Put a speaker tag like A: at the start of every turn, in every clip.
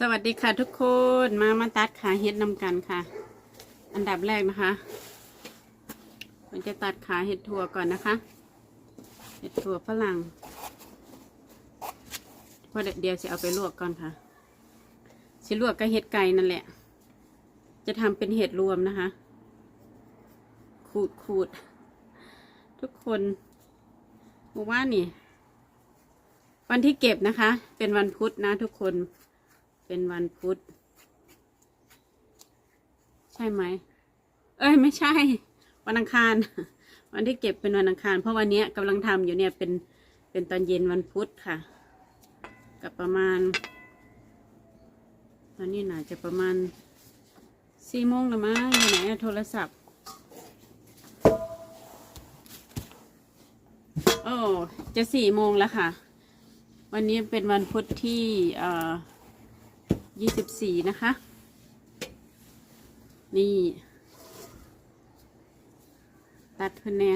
A: สวัสดีค่ะทุกคนมามาตัดขาเฮ็ดนำกันค่ะ อันดับแรกนะคะมันจะตัดขาเห็ดถั่วก่อนนะคะ เห็ดถั่วฝรั่งเพราะเดี๋ยวจะเอาไปลวกก่อนค่ะสิลวกกับเห็ดไก่นั่นแหละ จะทำเป็นเห็ดรวมนะคะ ขูดขูดทุกคนบอกว่านี่ วันที่เก็บนะคะ เป็นวันพุธนะทุกคน เป็นวันพุธ ใช่ไหม เอ้ย ไม่ใช่ วันอังคาร วันที่เก็บเป็นวันอังคาร เพราะวันนี้กำลังทำอยู่เนี่ยเป็นเป็นตอนเย็นวันพุธค่ะ กับประมาณ ตอนนี้น่าจะประมาณสี่โมงแล้วมั้งอยู่ไหนโทรศัพท์โอ้จะสี่โมงแล้วค่ะ วันนี้เป็นวันพุธที่เอ่อ ยี่สิบสี่นะคะ นี่ ตัดขึ้นแน่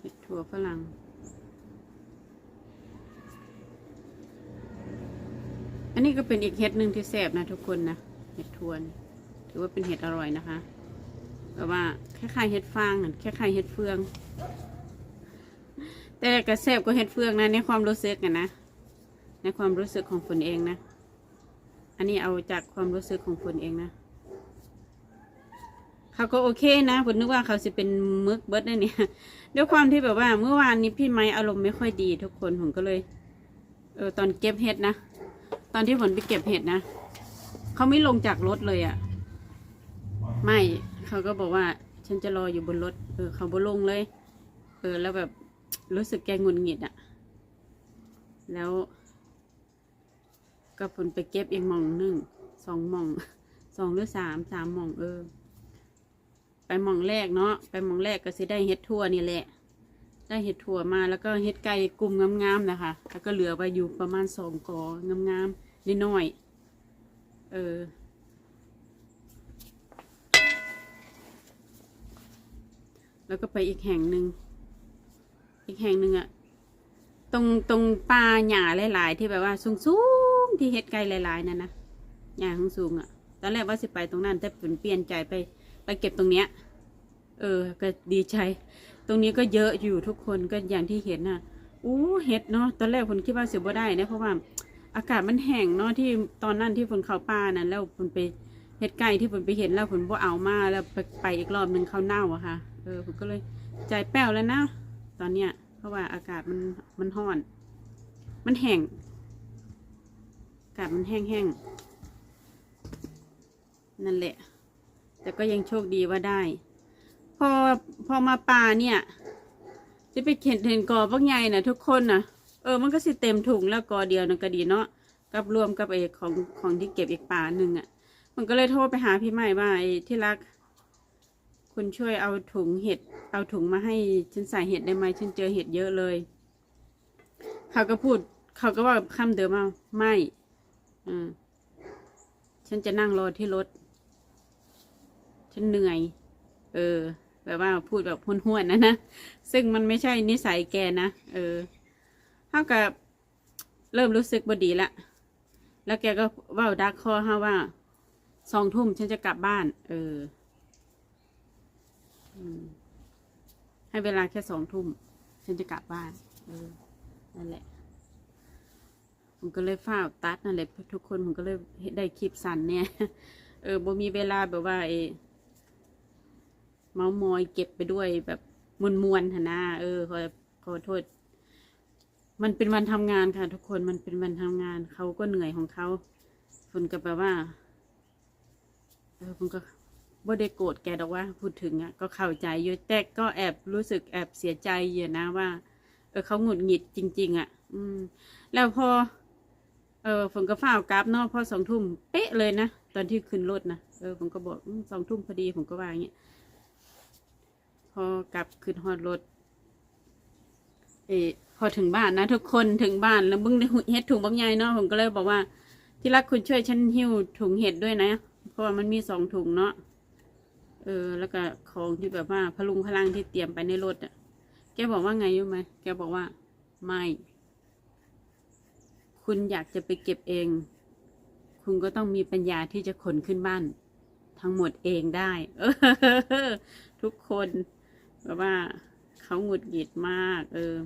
A: เห็ดถั่วฝรั่งอันนี้ก็เป็นอีกเห็ดหนึ่งที่แซ่บนะทุกคนนะ เห็ดทวน ถือว่าเป็นเห็ดอร่อยนะคะแบบว่าคล้ายๆเห็ดฟางคล้ายๆเห็ดเฟือง แต่กระแซบก็เห็ดเฟืองนะในความรู้สึกกันนะ ในความรู้สึกของฝนเองนะ อันนี้เอาจากความรู้สึกของฝนเองนะ เขาก็โอเคนะผมนึกว่าเขาจะเป็นมึกเบิร์ดเนี่ย ด้วยความที่แบบว่า เมื่อวานนี้พี่ไม้อารมณ์ไม่ค่อยดีทุกคนผมก็เลย เออตอนเก็บเห็ดนะ ตอนที่ฝนไปเก็บเห็ดนะ เขาไม่ลงจากรถเลยอะ่ะ ไม่ เขาก็บอกว่า ฉันจะรออยู่บนรถ เออ เขาบ่ลงเลย เออ แล้วแบบ รู้สึกแกงุนหงิดอะแล้ว ก็ฝนไปเก็บเองมองหนึ่งสองมองสองหรือสามสามมองเออ ไปมองแรกเนาะไปมองแรกก็สิได้เฮ็ดทั่วนี่แหละ ได้เห็ดถั่วมาแล้วก็เห็ดไก่กลุ่มงามๆนะคะ แล้วก็เหลือไว้อยู่ประมาณสองกองามๆนิดหน่อย เออแล้วก็ไปอีกแห่งหนึ่ง อีกแห่งหนึ่งอะตรงตรงป่าหญ้าหลาย ๆ ที่แบบว่าสูงๆที่เห็ดไก่หลาย ๆนั่นนะหญ้าสูงอะตอนแรกว่าสิไปตรงนั้นแต่ผลเปลี่ยนใจไปไปเก็บตรงเนี้ย เออ ก็ดีใจ ตรงนี้ก็เยอะอยู่ทุกคนก็อย่างที่เห็นน่ะอู้เห็ดเนาะตอนแรกฝนคิดว่าเสียบ่ได้นะเพราะว่าอากาศมันแห้งเนาะที่ตอนนั้นที่ฝนเข้าป่านั่นแล้วฝนไปเห็ดไก่ที่ฝนไปเห็นแล้วฝนบ่เอามาแล้วไปไปอีกรอบหนึ่งเขาเน่าอะค่ะ เออผมก็เลยใจแป้วแล้วนะ ตอนเนี้ย เพราะว่าอากาศมันมันห้อน มันแห้ง อากาศมันแห้งแห้งนั่นแหละ แต่ก็ยังโชคดีว่าได้ พอพอมาป่าเนี่ย จะไปเข็นเห็นกอบักใหญ่นะทุกคนนะเออมันก็สิเต็มถุงแล้วกอเดียวนั่นก็ดีเนาะกับรวมกับไอ้ของของที่เก็บอีกป่าหนึ่งอะ่ะ มันก็เลยโทรไปหาพี่ใหม่ว่าไอ้ที่รัก คุณช่วยเอาถุงเห็ด เอาถุงมาให้ฉันใส่เห็ดได้ไหมฉันเจอเห็ดเยอะเลย เขาก็พูด เขาก็ว่าคำเดิมว่าไม่อฉันจะนั่งรอที่รถ ฉันเหนื่อย เออ แบบว่าพูดแบบห้วนๆนะนะ ซึ่งมันไม่ใช่นิสัยแกนะ เออเท่ากับเริ่มรู้สึกบดีละ แล้วแกก็ว่าดักคอฮาว่าสองทุ่มฉันจะกลับบ้าน เออ ให้เวลาแค่สองทุ่มฉันจะกลับบ้านเออนั่นแหละ ผมก็เลยฝ้าวตัดนั่นแหละทุกคนผมก็เลยได้คลิปสั้นเนี่ย เออบ่มีเวลาแบบว่าไอ้เมามอยเก็บไปด้วยแบบมวนมวนๆหนนะเออขอขอโทษ มันเป็นวันทำงานค่ะ ทุกคนมันเป็นวันทำงานเขาก็เหนื่อยของเขาฝนก็แบบว่า เออผมก็ บ่ได้โกรธแกดอกว่าพูดถึงอะก็เข้าใจอยู่แต่ก็แอบรู้สึกแอบเสียใจอยู่นะว่า เออเขาหงุดหงิดจริง ๆ อะ อืม แล้วพอ เออฝนก็ฝ้าวกราฟเนาะพอสองทุ่มเป๊ะเลยนะตอนที่ขึ้นรถนะเออผมก็บอกสองทุ่มพอดีผมก็ว่าอย่างเงี้ยพอกลับขึ้นฮอดรถเออพอถึงบ้านนะทุกคนถึงบ้านแล้วบึ้งได้เฮ็ดถุงบางใหญ่เนาะผมก็เลยบอกว่า ที่รักคุณช่วยฉันหิ้วถุงเห็ดด้วยนะ เพราะว่ามันมีสองถุงเนาะ เออ แล้วก็ของที่แบบว่าพลุงพลังที่เตรียมไปในรถอะ แกบอกว่าไงรู้ไหมแกบอกว่า ไม่ คุณอยากจะไปเก็บเอง คุณก็ต้องมีปัญญาที่จะขนขึ้นบ้าน ทั้งหมดเองได้ ทุกคนแบบว่าเขาหงุดหงิดมาก เออ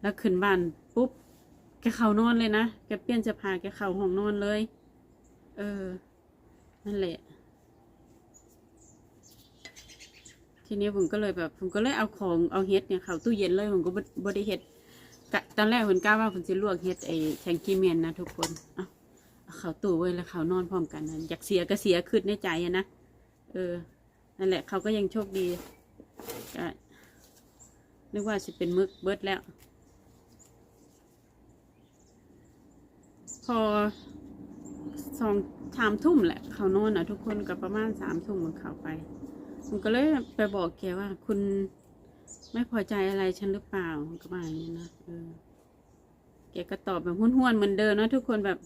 A: แล้วขึ้นบ้านปุ๊บแกเข้านอนเลยนะ แกเปลี่ยนเสื้อผ้าแกเข้าห้องนอนเลย เออ นั่นแหละ ทีนี้ผมก็เลยแบบผมก็เลยเอาของเอาเฮ็ดเนี่ยเข้าตู้เย็นเลยผมก็บบได้เฮ็ดตอนแรกผมกล้าว่าผมจะลวกเฮ็ดไอ้แชงกี้เมียนนะทุกคนเอาเอาเข้าตู้ไว้แล้วเขานอนพร้อมกันนะอยากเสียก็เสียขึ้นในใจนะเออนั่นแหละเขาก็ยังโชคดีก็นึกว่าจะเป็นมึกเบิดแล้ว พอสองสามทุ่มแหละ เขานอนอะทุกคนก็ประมาณสามทุ่มมันเข้าไป ผมก็เลยไปบอกแกว่า คุณไม่พอใจอะไรฉันหรือเปล่าก็ว่าอย่างนี้นะเออแกก็ตอบแบบห้วนๆเหมือนเดิมนะทุกคนแบบ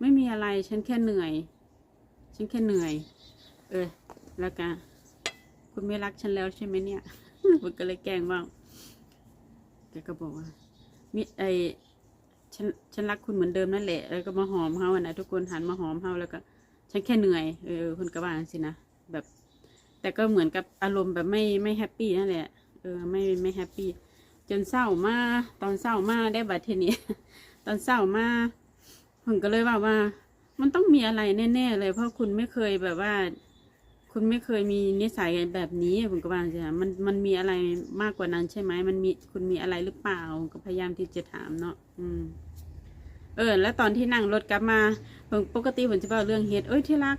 A: ไม่มีอะไรฉันแค่เหนื่อย ฉันแค่เหนื่อย เออ แล้วก็คุณไม่รักฉันแล้วใช่ไหมเนี่ยผมก็เลยแกล้งว่าแกก็บอกว่ามีไอฉันฉันรักคุณเหมือนเดิมนั่นแหละ แล้วก็มาหอมเขาอะนะทุกคนหันมาหอมเขาแล้วก็ ฉันแค่เหนื่อย เออคุณก็ว่าจังสินะแบบ แต่ก็เหมือนกับอารมณ์แบบไม่ไม่แฮปปี้นั่นแหละ เออไม่ไม่แฮปปี้จนเศร้ามาตอนเศร้ามาได้บัดเทนี้ตอนเศร้ามาผมก็เลยว่าว่า มันต้องมีอะไรแน่ๆเลยเพราะคุณไม่เคยแบบว่า คุณไม่เคยมีนิสัยแบบนี้ผมก็ว่าใช่มันมันมีอะไรมากกว่านั้นใช่ไหมมันมีคุณมีอะไรหรือเปล่าก็พยายามที่จะถามเนาะอืม เออ แล้วตอนที่นั่งรถกลับมาผมปกติผมจะบอกเรื่องเห็ดเอ้ยที่รัก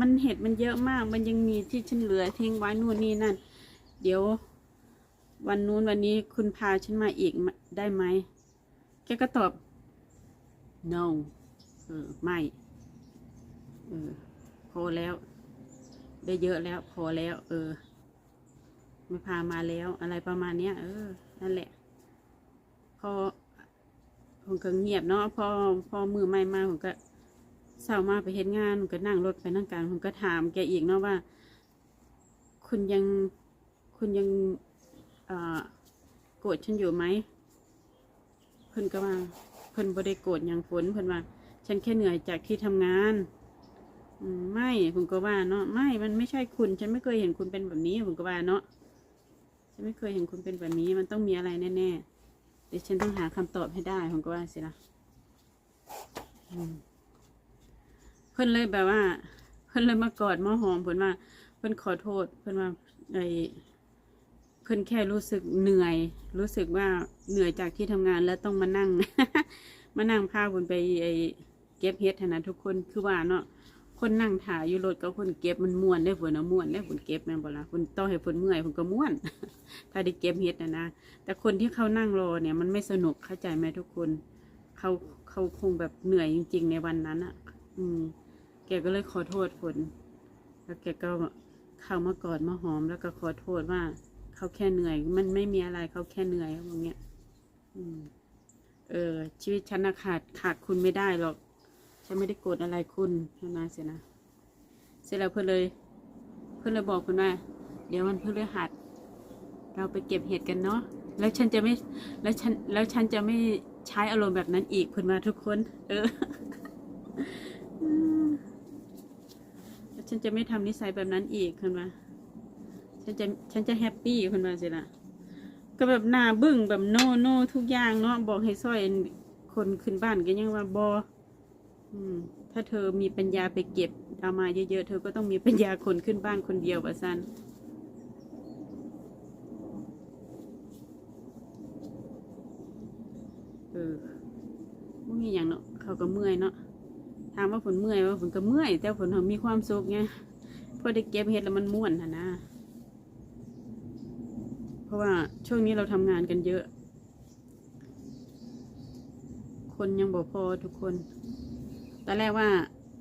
A: มันเห็ดมันเยอะมาก มันยังมีที่ฉันเหลือทิ้งไว้นู่นนี่นั่น เดี๋ยว วันนู้นวันนี้คุณพาฉันมาอีกได้ไหม แกก็ตอบ no เออไม่เออพอแล้ว ได้เยอะแล้ว พอแล้ว เออ ไม่พามาแล้วอะไรประมาณเนี้ย เออ นั่นแหละ พอผมก็เงียบเนาะพอพอมือไม่มาผมก็ เศร้ามาไปเฮ็ดงานผมก็นั่งรถไปนั่งการผมก็ถามแกอีกเนาะว่า คุณยังคุณยังโกรธฉันอยู่ไหมเพิ่นก็ว่าเพิ่นบ่ได้โกรธหยังฝนเพิ่นว่า ฉันแค่เหนื่อยจากที่ทำงานไม่ผมก็ว่าเนาะไม่มันไม่ใช่คุณ ฉันไม่เคยเห็นคุณเป็นแบบนี้ผมก็ว่าเนาะฉันไม่เคยเห็นคุณเป็นแบบนี้ มันต้องมีอะไรแน่ๆเดี๋ยวฉันต้องหาคำตอบให้ได้ผมก็ว่าสิละอืม เพิ่นเลยแบบว่า เพิ่นเลยมากอดมาหอมเพิ่นว่า เพิ่นขอโทษ เพิ่นว่าไอเพิ่นแค่รู้สึกเหนื่อย รู้สึกว่าเหนื่อยจากที่ทำงานแล้วต้องมานั่ง มานั่งพาเพิ่นไปไอเก็บเฮ็ดนะทุกคนคือว่าเนาะคนนั่งถ่ายอยู่รถกับคนเก็บมันม่วนได้อเพิ่นเอาม่วนได้อเพิ่นเก็บแม่นบ่ล่ะเพิ่นต้องให้เพิ่นเมื่อยเพิ่นก็ม่วน ถ้าได้เก็บเฮ็ดนะนะแต่คนที่เขานั่งรอเนี่ยมันไม่สนุกเข้าใจไหมทุกคน เขาเขาคงแบบเหนื่อยจริง ๆ ในวันนั้นอะ อืม กก็เลยขอโทษฝน แล้วแกก็เข้ามากอดมาหอมแล้วก็ขอโทษว่าเขาแค่เหนื่อย มันไม่มีอะไรเขาแค่เหนื่อยอย่างเงี้ยเออ ชีวิตฉันนะขาดขาดคุณไม่ได้หรอก ฉันไม่ได้โกรธอะไรคุณท่านั้นเสียนะ เสร็จแล้วเพื่อนเลย เพื่อนเลยบอกคุณว่า เดี๋ยววันพฤหัสเราไปเก็บเห็ดกันเนาะ แล้วฉันจะไม่ แล้วฉัน แล้วฉันจะไม่ใช้อารมณ์แบบนั้นอีกเพื่อนมาทุกคน เออ ฉันจะไม่ทำนิสัยแบบนั้นอีกคุณมาฉันจะฉันจะแฮปปี้คุณมาสิละก็แบบหน้าบึ้งแบบโน่โน่ทุกอย่างเนาะบอกให้ซอยคนขึ้นบ้านก็ยังว่าบออืมถ้าเธอมีปัญญาไปเก็บเอามาเยอะๆ เธอก็ต้องมีปัญญาคนขึ้นบ้านคนเดียวว่าสั้นเออไม่มีอย่างเนาะเขาก็เมื่อยเนาะ ถามว่าผลเมื่อยว่าผลก็เมื่อย แต่ผลมีความสุขไงพอได้เก็บเห็ดแล้วมันม่วนนะนะ เพราะว่าช่วงนี้เราทำงานกันเยอะ คนยังบอกพอทุกคนตอนแรกว่า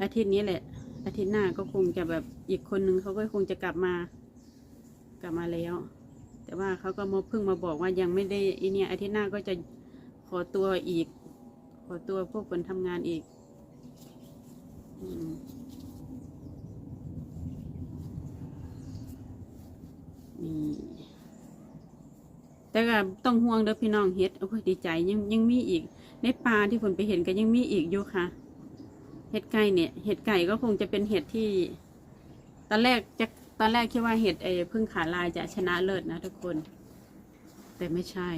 A: อาทิตย์นี้แหละ อาทิตย์หน้าก็คงจะแบบอีกคนนึงเขาก็คงจะกลับมา กลับมาแล้ว แต่ว่าเขาก็มาเพิ่งมาบอกว่ายังไม่ได้ไอเนี่ยอาทิตย์หน้าก็จะขอตัวอีก ขอตัวพวกคนทำงานอีก นี่แต่ก็ต้องห่วงเด้อพี่น้องเฮ็ดโอ้ยดีใจยังยังมีอีก ในป่าที่ผลไปเห็นก็ยังมีอีกอยู่ค่ะ เห็ดไก่เนี่ย เห็ดไก่ก็คงจะเป็นเห็ดที่ ตอนแรกจะตอนแรกคิดว่าเห็ดไอ้พึ่งขาลายจะชนะเลิศนะทุกคน แต่ไม่ใช่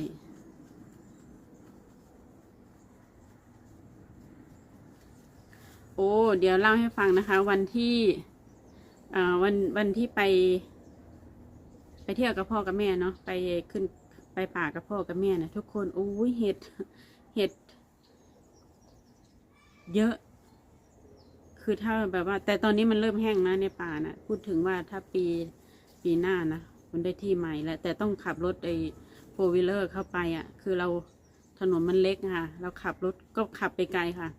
A: โอ้ เดี๋ยวเล่าให้ฟังนะคะ วันที่อ่าวันวันที่ไป ไปเที่ยวกับพ่อกับแม่เนาะไปขึ้นไปป่ากับพ่อกับแม่นะทุกคนโอ้ยเห็ดเห็ด เยอะ คือถ้าแบบว่า แต่ตอนนี้มันเริ่มแห้งนะในป่านะพูดถึงว่าถ้าปีปีหน้านะมันได้ที่ใหม่แล้ว แต่ต้องขับรถไอ้โฟวิลเลอร์เข้าไปอะ่ะ คือเราถนนมันเล็กค่ะ เราขับรถก็ขับไปไกลค่ะ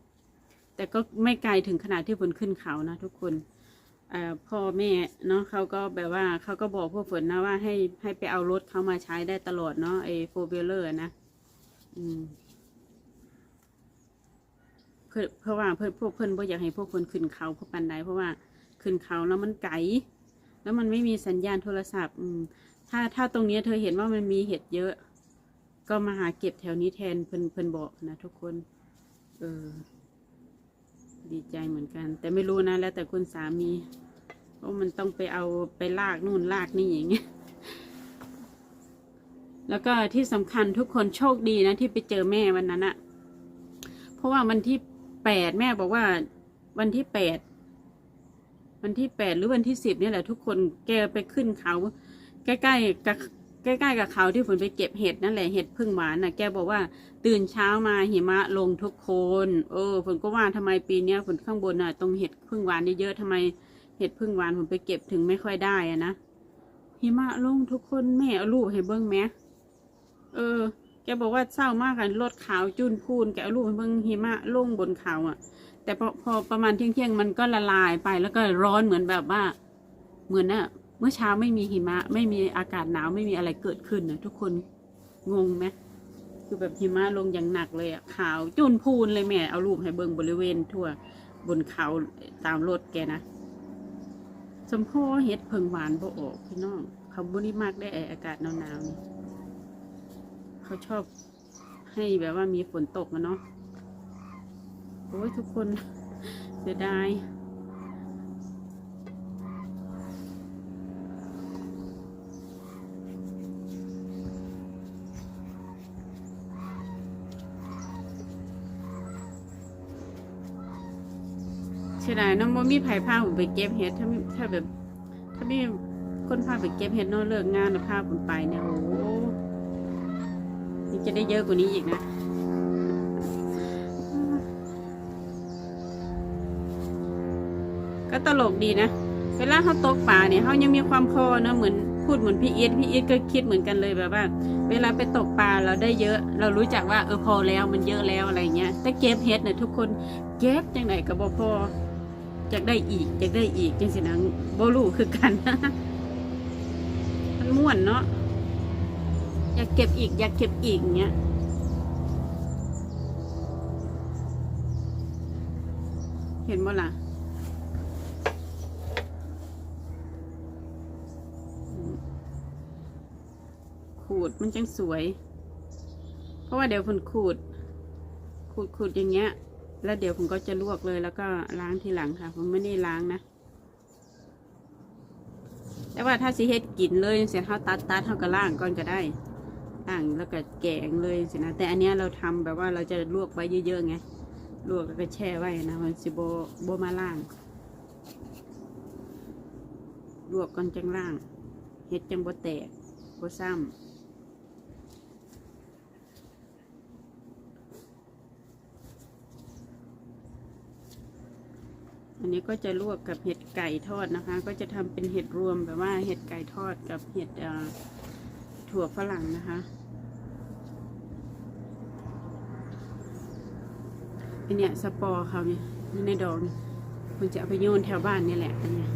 A: แต่ก็ไม่ไกลถึงขนาดที่ฝนขึ้นเขานะทุกคนพ่อแม่เนาะเขาก็แบบว่าเขาก็บอกพวกฝนนะว่าให้ให้ไปเอารถเขามาใช้ได้ตลอดเนาะไอ้โฟวิลเลอร์นะอืมเพื่อเพราะว่าเพื่อนพวกเพื่อนบ่อยากให้พวกคนขึ้นเขาเพราะปันใดเพราะว่าขึ้นเขาแล้วมันไกลแล้วมันไม่มีสัญญาณโทรศัพท์ อืม ถ้าถ้าตรงนี้เธอเห็นว่ามันมีเห็ดเยอะ ก็มาหาเก็บแถวนี้แทนเพื่อนเพื่อนบอกนะทุกคน เออ ดีใจเหมือนกัน แต่ไม่รู้นะแล้วแต่คุณสามีเพราะมันต้องไปเอาไปลากนู่นลากนี่อย่างเงี้ยแล้วก็ที่สำคัญทุกคนโชคดีนะที่ไปเจอแม่วันนั้นอะเพราะว่าวันที่แปดแม่บอกว่า วันที่แปดวันที่แปดหรือวันที่สิบนี่แหละทุกคนแกไปขึ้นเขา ใกล้ๆกับ ใกล้ๆกับเขาที่ฝนไปเก็บเห็ดนั่นแหละเห็ดพึ่งหวานน่ะแกบอกว่า ตื่นเช้ามาหิมะลงทุกคน เออฝนก็ว่าทำไมปีเนี้ยฝนข้างบนน่ะตรงเห็ดพึ่งหวานเยอะๆทำไมเห็ดพึ่งหวานผมไปเก็บถึงไม่ค่อยได้อะนะหิมะลงทุกคนแม่เอารูปให้เบิ้งแม่เออ แกบอกว่าเศร้ามากกันรถขาวจุนพูนแกเอารูปให้เบิ่งหิมะลงบนเขาอะ แต่พอพอประมาณเที่ยงเที่ยงๆมันก็ละลายไปแล้วก็ร้อนเหมือนแบบว่า เหมือนน่ะ เมื่อเช้าไม่มีหิมะ ไม่มีอากาศหนาวไม่มีอะไรเกิดขึ้นนะทุกคนงงไหมคือแบบหิมะลงอย่างหนักเลยอะขาวจุนพูนเลยแม่เอารูปให้เบิ่งบริเวณทั่วบนเขาตามรถแกนะสมพ่อเฮ็ดเพิงหวานบ่ออกพี่น้องเขาบุริมากได้ไออากาศหนาวๆนี่เขาชอบให้แบบว่ามีฝนตกอะเนาะโอ้ยทุกคนเสียดาย เสียดายน้องบ่มีไผพาผมไปเก็บเห็ดถ้าไม่ถ้าแบบ ถ้าไม่มีคนพาไปเก็บเห็ดเนอกเลิกงานแล้วพาผมไปเนี่ยโอ้โหนี่จะได้เยอะกว่านี้อีกนะก็ตลกดีนะ เวลาเขาตกปลาเนี่ยเขายังมีความพอเนอะเหมือนพูดเหมือนพี่อีทพี่อีทก็คิดเหมือนกันเลยแบบว่า เวลาไปตกปลาเราได้เยอะ เรารู้จักว่าเออพอแล้วมันเยอะแล้วอะไรเงี้ยแต่เก็บเห็ดเนี่ยทุกคนเก็บจังไหนก็บ่พอ อยากได้อีกอยากได้อีกจังสินะบ่รู้คือกัน มันม่วนเนาะอยากเก็บอีก อยากเก็บอีกอย่างเงี้ยเห็นบ่ล่ะขูดมันจังสวย เพราะว่าเดี๋ยวผมขูด ขูดขูดอย่างเงี้ย แล้วเดี๋ยวผมก็จะลวกเลยแล้วก็ล้างทีหลังค่ะ ผมไม่ได้ล้างนะ แต่ว่าถ้าสิเฮ็ดกินเลยเสียเขาตัดตัดเขาก็ล่างก่อนก็ได้ล่างแล้วก็แกงเลยสินะแต่อันเนี้ยเราทำแบบว่าเราจะลวกไว้เยอะๆไงลวกแล้วก็แช่ไว้นะมันสิโบโบมาล่างลวกก่อนจังล่างเฮ็ดจังบ่แตกบ่ซ้ำ อันนี้ก็จะลวกกับเห็ดไก่ทอดนะคะ ก็จะทำเป็นเห็ดรวมแบบว่าเห็ดไก่ทอดกับเห็ดถั่วฝรั่งนะคะอันเนี้ยสปอร์เขาเนี่ยนี่ในดอกนี่มันจะเอาไปโยนแถวบ้านนี่แหละอันเนี้ย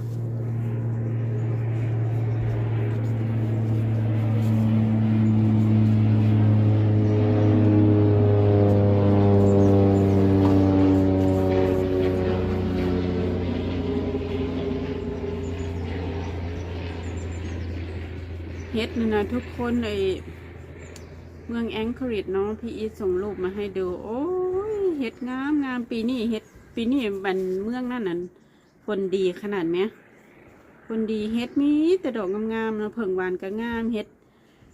A: เฮ็ดนี่นะ ทุกคนไอเมืองแองกฤษเนาะพี่อีทส่งรูปมาให้ดู โอ้ยเห็ดงามงามปีนี้เห็ดปีนี้บันเมืองนั่นน่ะคนดีขนาดไหมคนดีเห็ดมีแต่ดอกงามๆนะเผิ่งหวานก็งามเห็ด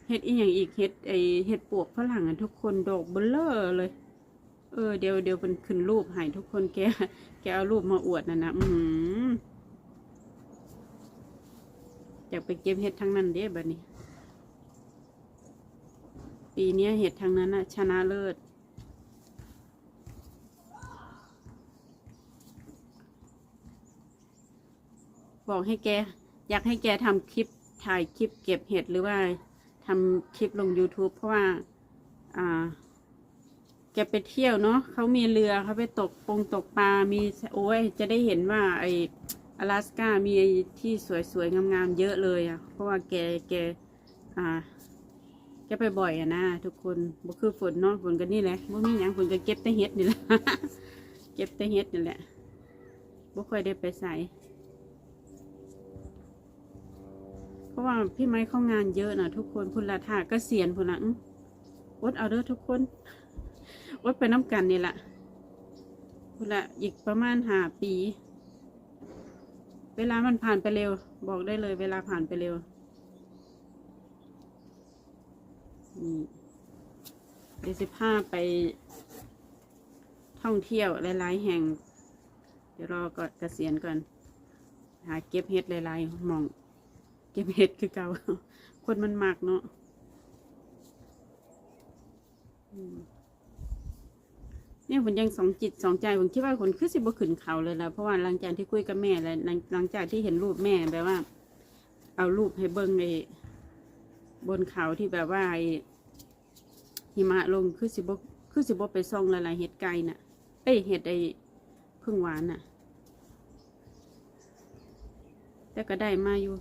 A: เห็ดอีกอย่างอีกเห็ดไอเห็ดปวกฝรั่งอะทุกคนดอกเบลเลอร์เลย เออเดี๋ยวเดี๋ยวเป็นขึ้นรูปให้ทุกคนแกแกเอารูปมาอวดนะนะอือหือยากไปเก็บเห็ดทั้งนั้นเด้บัดนี้ ปีนี้เห็ดทางนั้นนะชนะเลิศ บอกให้แก อยากให้แกทำคลิปถ่ายคลิปเก็บเห็ดหรือว่าทำคลิปลง YouTube เพราะว่า อ่า แกไปเที่ยวเนาะเขามีเรือเขาไปตกปงตกปลา มีโอ้ย จะได้เห็นว่า ไออลาสก้ามีที่สวยๆงามๆเยอะเลยอะ่ะ เพราะว่าแกแกอ่า แกไปบ่อยอะนะทุกคนบ่คือฝนเนาะฝนกันนี่แหละบ่มีหยังฝนก็เก็บแต่เฮ็ดนี่แหละเก็บแต่เฮ็ดนี่แหละบ่ค่อยได้ไปใส่เพราะว่าพี่ไม้เข้างานเยอะนะทุกคนพุ่นละท่าก็เสียนพุ่นละอื้ออดเอาเด้อทุกคนอดไปน้ำกันนี่แหละพุ่นละอีกประมาณห้าปี เวลามันผ่านไปเร็ว บอกได้เลย เวลาผ่านไปเร็ว นี่เดี๋ยวสิพาไป ท่องเที่ยวหลายๆแห่ง เดี๋ยวรอก่อนเกษียณก่อน หาเก็บเห็ดหลายๆมอง เก็บเห็ดคือเก่าคนมันมากเนาะเนี่ยผมยังสองจิตสองใจผมคิดว่าคนคือสิบขึ้นเขาเลยละเพราะว่าหลังจากที่คุยกับแม่แล้วหลังหลังจากที่เห็นรูปแม่แบบว่า เอารูปให้เบิ้งใน บนเขาที่แบบว่าหิมะลงคือสิบคือสิบไปซ่องละลายๆเห็ดไก่น่ะ เอ้ยเห็ดไอ้พึ่งหวานน่ะ แต่ก็ได้มาอยู่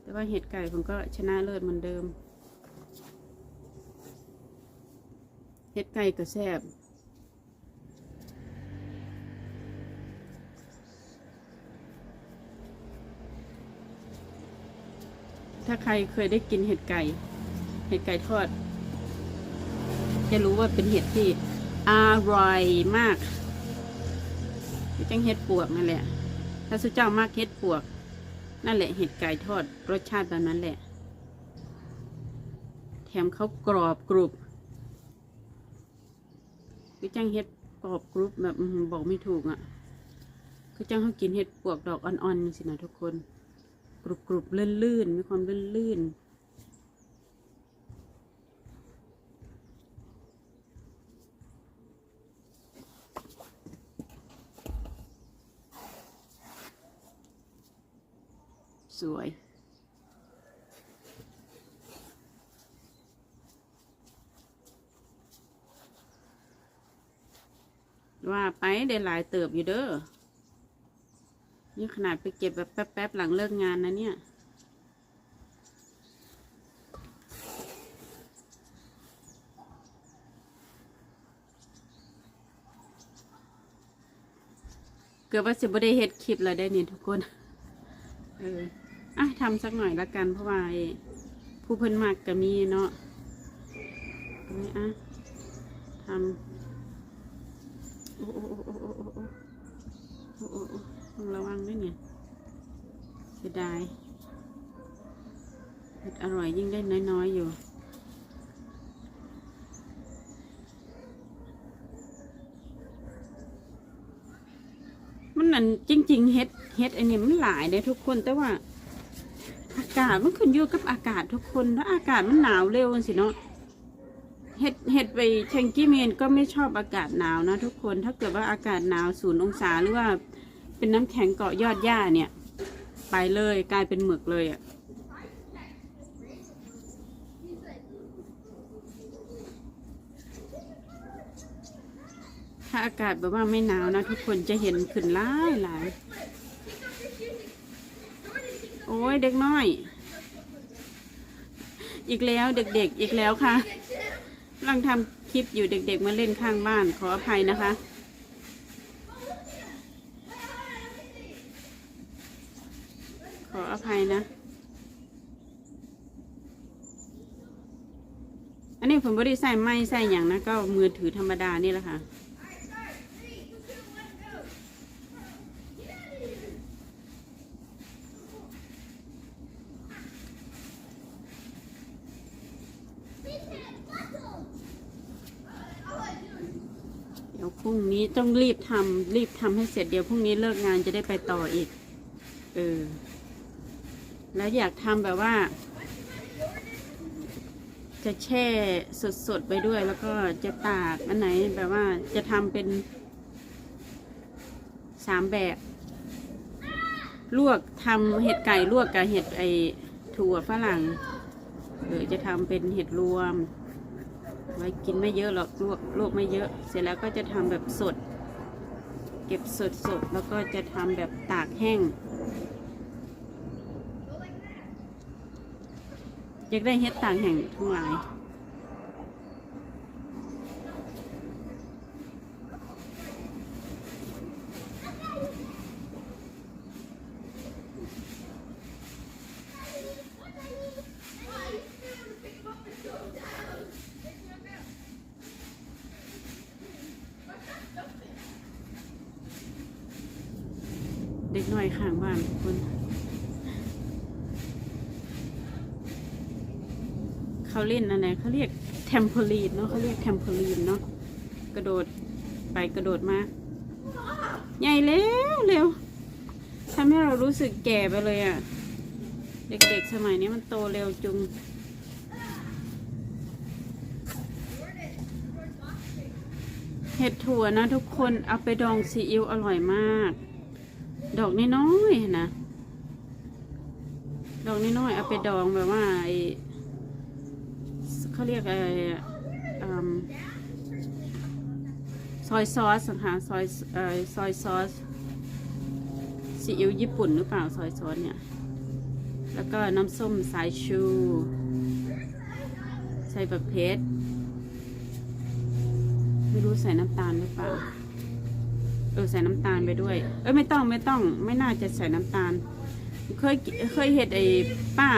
A: แต่ว่าเห็ดไก่ผมก็ชนะเลิศเหมือนเดิม เห็ดไก่ก็แซ่บ ถ้าใครเคยได้กินเห็ดไก่ เห็ดไก่ทอด จะรู้ว่าเป็นเห็ดที่อร่อยมากคือจังเห็ดปวกนั่นแหละ ถ้าสุเจ้ามากเห็ดปวก นั่นแหละเห็ดไก่ทอดรสชาติแบบนั้นแหละ แถมเขากรอบกรุบคือจังเห็ดกรอบกรุบแบบบอกไม่ถูกอะ คือจังเขากินเห็ดปวกดอกอ่อนๆสินะทุกคน กรุบกรุบๆลื่นๆมีความลื่นๆสวยว่าไปได้หลายเติบอยู่เด้อ นี่ขนาดไปเก็บแบบแป๊บๆหลังเลิกงานนะเนี่ยเกือบว่าจะไม่ได้เฮ็ดคลิปเลยได้เนี่ยทุกคน เออ อะทำสักหน่อยละกันเพราะว่าผู้เพิ่นมากก็มีเนาะนี่อะทำโอ้โอ้โอ้โอ้โอ้โอ้ ต้องระวังด้วยเนี่ยเสียดายเผ็ดอร่อยยิ่งได้น้อยๆอยู่มันนั่นจริง ๆ เฮ็ดเฮ็ดอันนี้มันหลายเลยทุกคนแต่ว่า อากาศมันขึ้นอยู่กับอากาศทุกคนถ้าอากาศมันหนาวเร็วสิเนาะเฮ็ดเฮ็ดไปเชงกี้เมนก็ไม่ชอบอากาศหนาวนะทุกคนถ้าเกิดว่าอากาศหนาวศูนย์องศาหรือว่า เป็นน้ำแข็งเกาะยอดหญ้าเนี่ย ไปเลยกลายเป็นหมึกเลยอะ่ะถ้าอากาศแบบว่าไม่หนาวนะ ทุกคนจะเห็นขึ้นหลายหลายโอ้ยเด็กน้อย อีกแล้วเด็กๆ อีกแล้วค่ะกำลังทำคลิปอยู่เด็กๆ มาเล่นข้างบ้านขออภัยนะคะขออภัยนะ ไม่ได้ใส่ไม้ใส่อย่างนะก็มือถือธรรมดานี่แหละค่ะเดี๋ยวพรุ่งนี้ต้องรีบทำรีบทำให้เสร็จเดี๋ยวพรุ่งนี้เลิกงานจะได้ไปต่ออีก เออ แล้วอยากทำแบบว่า จะแช่สดๆไปด้วย แล้วก็จะตากอันไหนแบบว่าจะทำเป็นสามแบบ ลวกทำเห็ดไก่ลวกกับเห็ดไอถั่วฝรั่งหรือจะทำเป็นเห็ดรวม ไว้กินไม่เยอะหรอกลวกลวกไม่เยอะ เสร็จแล้วก็จะทำแบบสด เก็บสดสดๆแล้วก็จะทำแบบตากแห้ง อยากได้เฮ็ดต่ากแห้งทั้งหลายเด็กน้อยข้างบ้านทุกคน เขาเล่นอะไรเขาเรียกแทมโพลีนเนาะเขาเรียกแทมโพลีนเนาะกระโดดไปกระโดดมา ใหญ่แล้วเร็วทำให้เรารู้สึกแก่ไปเลยอะ่ะ เด็กๆสมัยนี้มันโตเร็วจุงเห็ดถั่วนะทุกคนเอาไปดองซีอิ๊วอร่อยมาก ดอกน้อยๆนะดอกน้อยๆเอาไปดองแบบว่าไอ เขาเรียกอะไรอซอยซอสสังหาซอยซอยซอสซีอิ๊วญี่ปุ่นหรือเปล่าซอยซอสเนี่ย แล้วก็น้ำส้มสายชู ใส่บักเพชรไม่รู้ใส่น้ำตาลหรือเปล่าเออใส่น้ำตาลไปด้วย เอ้ยไม่ต้องไม่ต้องไม่น่าจะใส่น้ำตาล เคยเคยเห็ดไอ้ป้า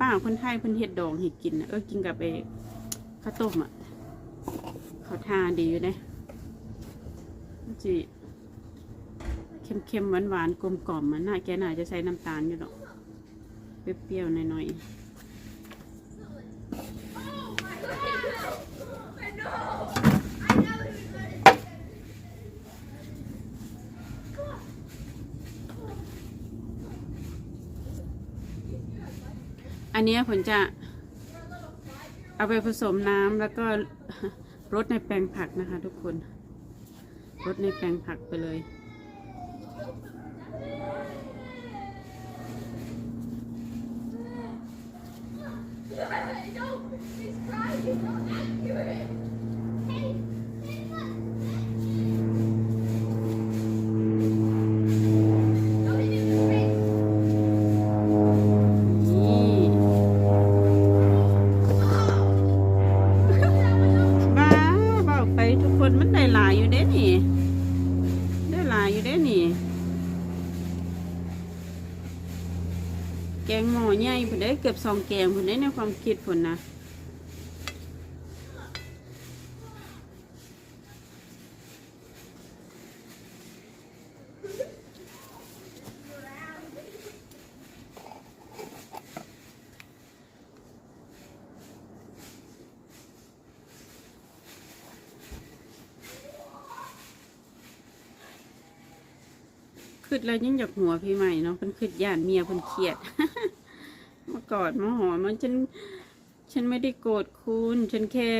A: ป้าคนไทยเพิ่นเห็ดดองให้กิน เออกินกับไอ้ ข้าวต้มอะเขาทานดีอยู่เลยมันจีเค็มๆหวานๆกลมกล่อมมันน่าแกน่าจะใส่น้ำตาลอยู่หรอกเปรี้ยวๆหน่อยๆอันนี้ผมจะ เอาไปผสมน้ำแล้วก็รดในแปลงผักนะคะ ทุกคนรดในแปลงผักไปเลย ผุนได้เกืองแกงผุนได้ในความคิดผุนะคืดแล้วยังอยากหัวพี่ใหม่เนาะเพิ่นคืดย่านเมียเพิ่นเครียด กอดมาหอมมันฉัน ฉันไม่ได้โกรธคุณ ฉันแค่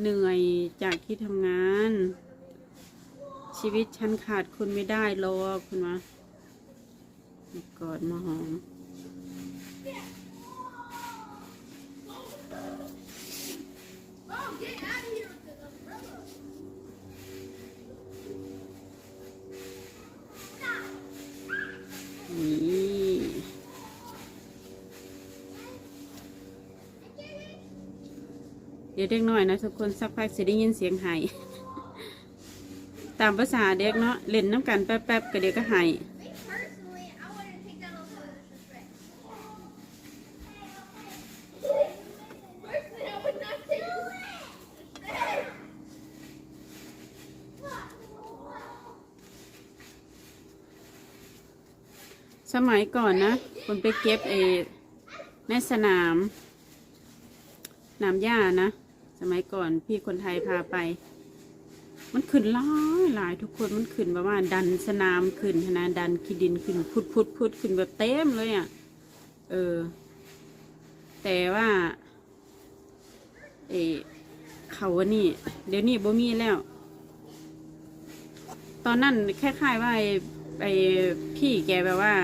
A: เหนื่อยจากที่ทำงาน ชีวิตฉันขาดคุณไม่ได้หรอกคุณวะมากอดมาหอมนี่ ดี๋ยวเด็กน้อยนะทุกคนสักพักเสิได้ยินเสียงหายตามภาษาเด็กเนาะเล่นน้ำกันแป๊บๆก็เด็กก็หา
B: ย
A: สมัยก่อนนะคนไปเก็บเอในสนาม นามหญ้านะ สมัยก่อนพี่คนไทยพาไป มันขึ้นหลายหลายทุกคนมันขึ้นแบบว่าดันสนามขึ้นนะดันขี้ดินขึ้นพุดพุดพุดขึ้นแบบเต็มเลยอะ เออ แต่ว่าเอเขาอันนี่เดี๋ยวนี้บ่มีแล้ว ตอนนั้นคล้ายๆว่าไอ้พี่แกแบบว่า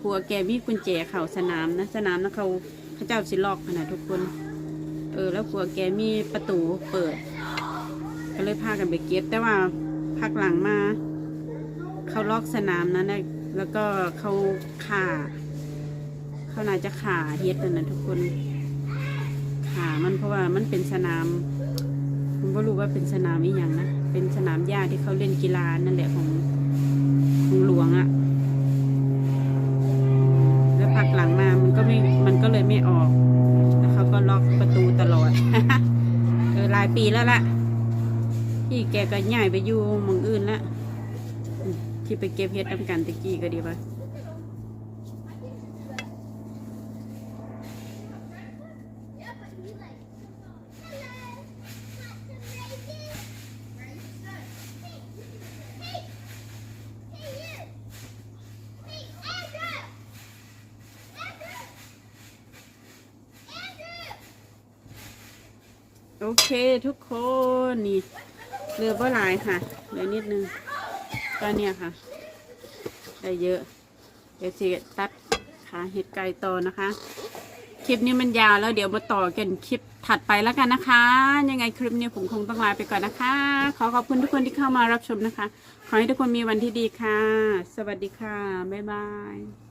A: ผัวแกมีกุญแจเข่าสนามนะ สนามนะเขาเขาเจ้าสิล็อกขนะทุกคน ออแล้วผัวแกมีประตูเปิด ก็เลยพากันไปเก็บ แต่ว่าพักหลังมาเขาล็อกสนามนั้นนะแล้วก็เขาข่าเขาน่าจะข่าเฮ็ดนั่นนะทุกคนข่ามันเพราะว่ามันเป็นสนามผมก็รู้ว่าเป็นสนามอีหยังนะเป็นสนามหญ้าที่เขาเล่นกีฬานั่นแหละของของหลวงอะ่ะ ปีแล้วล่ะพี่แกก็ย้ายไปอยู่เมืองอื่นแล้วที่ไปเก็บเห็ดทำกันตะกี้ก็ดีป่ะ ทุกคนนี่เหลือบ่หลายค่ะเหลือนิดนึงก็เนี่ยค่ะ ได้เยอะ เดี๋ยวจตัดขาเห็ดไก่ต่อนะคะ คลิปนี้มันยาวแล้วเดี๋ยวมาต่อกันคลิปถัดไปแล้วกันนะคะ ยังไงคลิปนี้ผมคงต้องลาไปก่อนนะคะ ขอขอบคุณทุกคนที่เข้ามารับชมนะคะ ขอให้ทุกคนมีวันที่ดีค่ะ สวัสดีค่ะ บ๊ายบาย